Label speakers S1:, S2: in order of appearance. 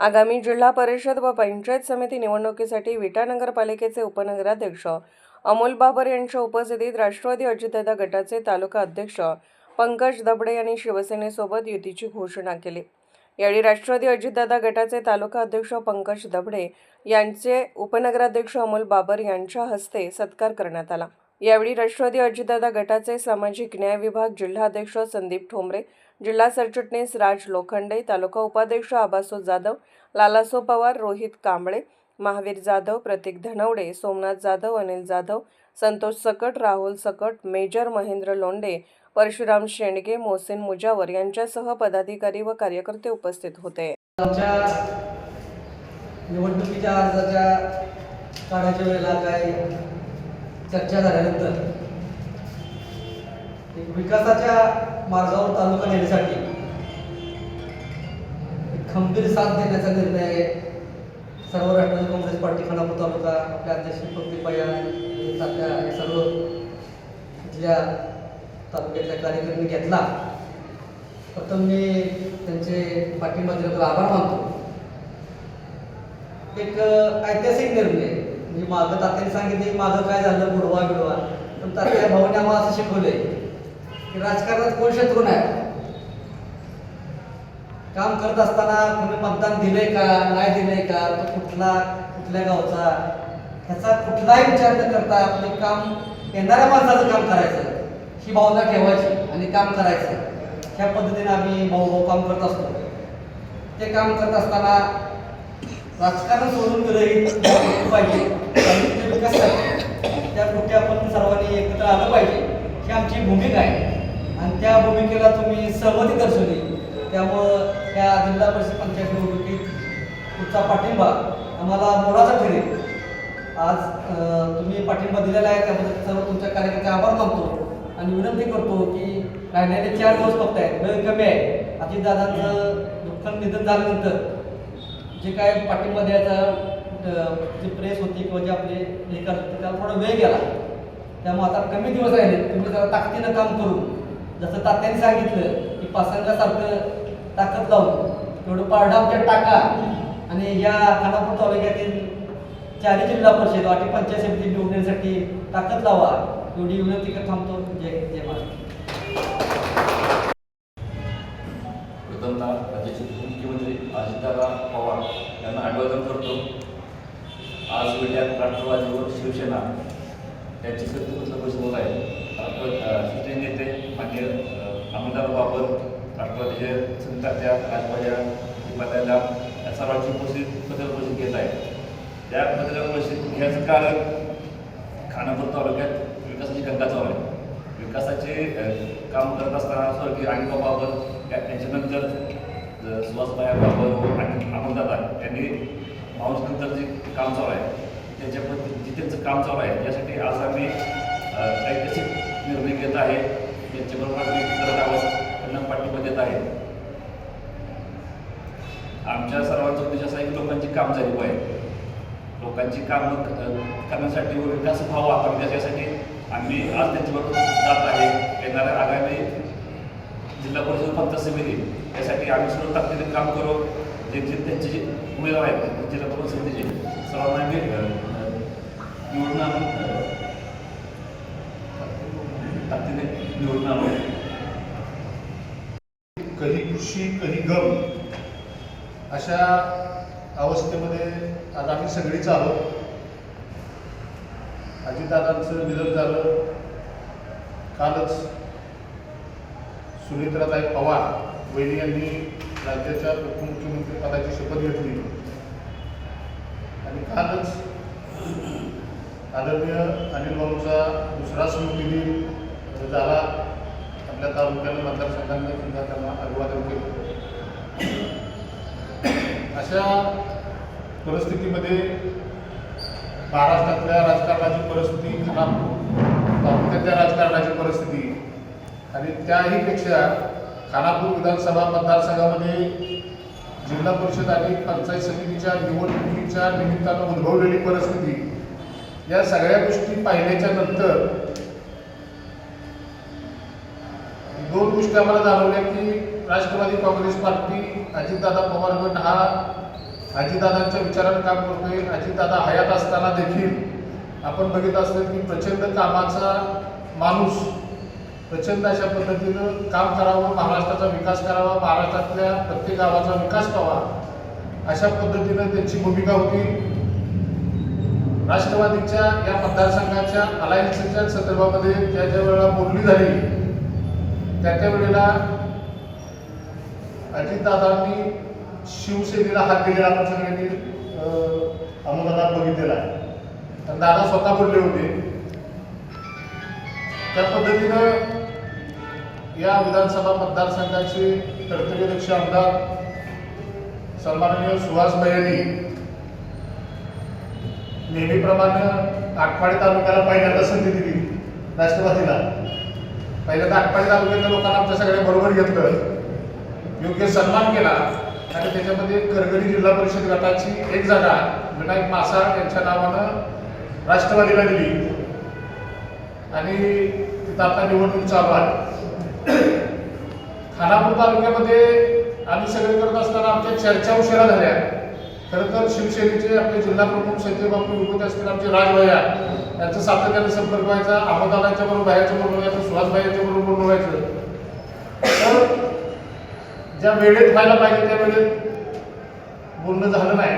S1: आगामी जिल्हा परिषद व पंचायत समिती निवडणुकीसाठी विटा नगरपालिकेचे उपनगराध्यक्ष अमोल बाबर यांच्या उपस्थितीत राष्ट्रवादी अजितदादा गटाचे तालुका अध्यक्ष पंकज दबडे यांनी शिवसेनेसोबत युतीची घोषणा केली. यावेळी राष्ट्रवादी अजितदादा गटाचे तालुका अध्यक्ष पंकज दबडे यांचे उपनगराध्यक्ष अमोल बाबर यांच्या हस्ते सत्कार करण्यात आला. यावेळी राष्ट्रवादी अजितदादा गटाचे सामाजिक न्याय विभाग जिल्हाध्यक्ष संदीप ठोंबरे जिल्हा सरचिटणीस राज लोखंडे तालुका उपाध्यक्ष आबासो जाधव लालासो पवार रोहित कांबळे महावीर जाधव प्रतीक धनवडे सोमनाथ जाधव अनिल जाधव संतोष सकट राहुल सकट मेजर महेंद्र लोंडे परशुराम शेंडगे मोहसिन मुजावर यांच्यासह पदाधिकारी व कार्यकर्ते उपस्थित होते.
S2: निवडणुकीच्या अर्जाच्या काढायच्या वेळेला काय चर्चा झाल्यानंतर. एक विकासाच्या मार्गावर तालुका नेण्यासाठी खंबीर साथ देण्याचा निर्णय सर्व राष्ट्रवादी काँग्रेस पार्टी खानापूर तालुका आपल्या अध्यक्ष पंक्ती पया सर्व इथल्या तालुक्यातल्या कार्यकर्त्यांनी घेतला. प्रथम मी त्यांचे पाठिंबा दिल्याबद्दल आभार मानतो. एक ऐतिहासिक निर्णय. म्हणजे मागं तात्याने सांगितले की काय झालं? बुडवा बिडवा. पण तात्या भाऊने आम्हाला असं शिकवलंय की राजकारणात कोण शत्रू नाही. काम करत असताना कोणी मतदान दिलंय का नाही दिलंय का तो कुठला कुठल्या गावचा ह्याचा कुठलाही विचार न करता आपले काम येणाऱ्या माणसाचं काम करायचं ही भावना ठेवायची आणि काम करायचं. ह्या पद्धतीने आम्ही भाऊ भाऊ काम करत असतो. ते काम करत असताना राजकारण सोडून पाहिजे. तालुक्याच्या त्या आपण सर्वांनी एकत्र आलं पाहिजे. ही आमची भूमिका आहे. आणि त्या भूमिकेला तुम्ही सहमती दर्शवली. त्यामुळं त्या जिल्हा परिषद पंचायत निवडणुकीत तुमचा पाठिंबा आम्हाला मोलाचा ठरेल. आज तुम्ही पाठिंबा दिलेला आहे. त्याबद्दल सर्व तुमच्या कार्यकर्ते आभार मानतो आणि विनंती करतो की राहिलेले चार दिवस फक्त आहेत. वेळ कमी आहे. अजितदादांचं दुःख निधन झाल्यानंतर जे काय पाठिंबा द्यायचा जी प्रेस होती किंवा जे आपले हे करत होते त्याला थोडा वेळ गेला. त्यामुळे आता कमी दिवस राहिले. तुम्ही जरा ताकदीनं काम करून जसं तात्याने सांगितलं की पासंगासारखं ताकद लावून तेवढं पारडावच्या टाका. आणि या खानापूर तालुक्यातील चारही जिल्हा परिषद वाटी पंचायत समिती निवडण्यासाठी ताकद लावा. एवढी विनंती करत थांबतो जय जय महाराष्ट्र.
S3: राज्याचे मुख्यमंत्री अजितदादा पवार यांना अभिवादन करतो. आज विट्यात राष्ट्रवादी व शिवसेना त्यांची सत्य बसवत आहे. राष्ट्रवादी शिवसेने नेते मान्य आमदार अमरदार बाबर राष्ट्रवादीचे संतात्या राजवाजा पदाला या सर्वांची उपस्थित पत्र परिषद घेत आहे. त्या पत्र परिषद घ्यायचं कारण खानापूर तालुक्यात विकासाची गंगा चालू आहे. विकासाचे काम करत असताना स्वर्गीय आणि बाबर त्यांच्यानंतर यांच्यानंतर अ, सुहासबाया बाबर आणि यांनी माऊसनंतर जे काम चालू आहे त्यांच्या पद्धती जे त्यांचं काम चालू आहे यासाठी आज आम्ही ऐतिहासिक निर्णय घेत आहे. त्यांच्याबरोबर आम्ही करत आहोत. त्यांना पाठिंबा देत आहे. आमच्या सर्वांचा उद्देश असा आहे की लोकांची काम झाली पाहिजे. लोकांची कामं करण्यासाठी व विकास व्हावा आपण त्याच्यासाठी आम्ही आज त्यांच्याबरोबर जात आहे. येणाऱ्या आगामी जिल्हा परिषद पंचायत समिती. यासाठी आम्ही सर्व ताकदीने काम करू. जे जे त्यांचे जे उमेदवार आहेत जिल्हा परिषद समितीचे. सर्वांना आम्ही निवडून आणून ताकदीने निवडून आणू.
S4: कधी कृषी कधी गम अशा अवस्थेमध्ये आज आम्ही सगळीच आहोत. अजितदादांचं निधन झालं. कालच सुनेत्राताई पवार वैद्य यांनी राज्याच्या उपमुख्यमंत्री पदाची शपथ घेतली. आणि कालच आदरणीय अनिल भाऊंचा दुसरा स्मृतिदिन झाला. आपल्या तालुक्याला मतदारसंघांना सुद्धा त्यांना अभिवादन केलं. अशा परिस्थितीमध्ये महाराष्ट्रातल्या राजकारणाची परिस्थिती खराब. तालुक्यातल्या राजकारणाची परिस्थिती आणि त्याहीपेक्षा खानापूर विधानसभा मतदारसंघामध्ये जिल्हा परिषद आणि पंचायत समितीच्या निवडणुकीच्या निमित्तानं उद्भवलेली परिस्थिती या सगळ्या गोष्टी पाहिल्याच्या नंतर दोन गोष्टी आम्हाला जाणवल्या की राष्ट्रवादी काँग्रेस पार्टी अजितदादा पवार गट हा अजितदादांच्या विचारानं काम करतोय. अजितदादा हयात असताना देखील आपण बघित असलं की प्रचंड कामाचा माणूस प्रचंड अशा पद्धतीनं काम करावं महाराष्ट्राचा विकास करावा महाराष्ट्रातल्या प्रत्येक गावाचा विकास व्हावा अशा पद्धतीनं त्यांची भूमिका होती. राष्ट्रवादीच्या या मतदारसंघाच्या अलायन्सच्या संदर्भामध्ये ज्या ज्या वेळेला बोलणी झाली त्या त्या वेळेला अजितदादांनी शिवसेनेला हात दिलेला आपण सगळ्यांनी अं, बघितलेला आहे. आणि दादा स्वतः बोलले होते. त्या पद्धतीनं या विधानसभा मतदारसंघाचे कर्तव्यदक्ष आमदार सन्माननीय सुहास बयानी नेहमीप्रमाणे आटपाडी तालुक्याला पहिल्यांदा संधी दिली राष्ट्रवादीला. पहिल्यांदा आटपाडी तालुक्यातल्या लोकांना आमच्या सगळ्या बरोबर घेतलं. योग्य सन्मान केला आणि त्याच्यामध्ये करगडी जिल्हा परिषद गटाची एक जागा विनायक मासाळ यांच्या नावानं राष्ट्रवादीला दिली. आणि तिथं आता निवडणूक चालू आहे. खानापूर तालुक्यामध्ये आम्ही सगळे करत असताना आमच्या चर्चा उशिरा झाल्या. खरं तर शिवसेनेचे आपले जिल्हा प्रमुख संजय विभूत असतील आमचे राजभया यांचा सातत्याने संपर्क व्हायचा अहमदाबादच्या बरोबर बाहेरच्या बरोबर व्हायचं सुहासभाईच्या बरोबर बोलणं व्हायचं. तर ज्या वेळेत व्हायला पाहिजे त्या वेळेत बोलणं झालं नाही.